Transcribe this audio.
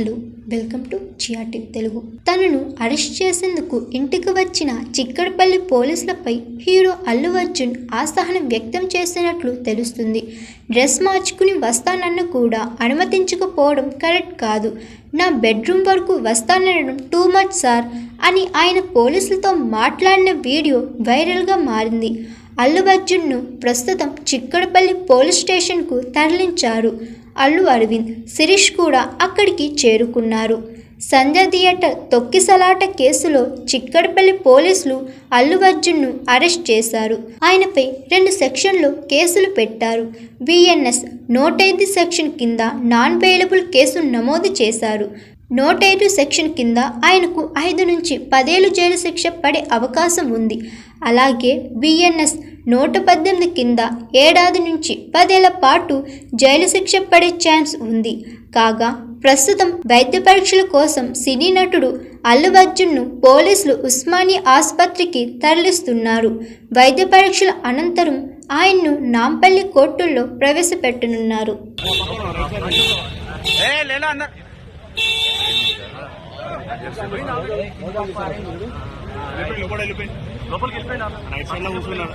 Hello welcome to GRT Telugu. తనను arrest చేసేందుకు ఇంటికి వచ్చిన చిక్కడపల్లి పోలీసులపై హీరో అల్లు అర్జున్ ఆసహనం వ్యక్తం చేసినట్లు తెలుస్తుంది. డ్రెస్ మార్చుకుని వస్తానన్న కూడా అనుమతించకపోవడం కరెక్ట్ కాదు. నా బెడ్రూమ్ వరకు వస్తానడం టూ మచ్ సార్ అని ఆయన పోలీసులతో మాట్లాడిన వీడియో వైరల్గా మారింది. అల్లు అర్జున్ను ప్రస్తుతం చిక్కడపల్లి పోలీస్ స్టేషన్కు తరలించారు. అల్లు అరవింద్ శిరీష్ కూడా అక్కడికి చేరుకున్నారు. సంధ్య థియేటర్ తొక్కిసలాట కేసులో చిక్కడపల్లి పోలీసులు అల్లు అర్జున్ను అరెస్ట్ చేశారు. ఆయనపై రెండు సెక్షన్లు కేసులు పెట్టారు. బిఎన్ఎస్ నూట ఐదు సెక్షన్ కింద నాన్ బెయిలబుల్ కేసు నమోదు చేశారు. నూట ఐదు సెక్షన్ కింద ఆయనకు ఐదు నుంచి పదేళ్ళు జైలు శిక్ష పడే అవకాశం ఉంది. అలాగే బిఎన్ఎస్ నూట పద్దెనిమిది కింద ఏడాది నుంచి పదేళ్ళ పాటు జైలు శిక్ష పడే ఛాన్స్ ఉంది కాగా ప్రస్తుతం వైద్య పరీక్షల కోసం సినీ నటుడు అల్లు అర్జున్ను పోలీసులు ఉస్మానియా ఆసుపత్రికి తరలిస్తున్నారు వైద్య పరీక్షల అనంతరం ఆయన్ను నాంపల్లి కోర్టుల్లో ప్రవేశపెట్టనున్నారు లోపలికి వెళ్ళిపోయినా లో కూర్చున్నాడు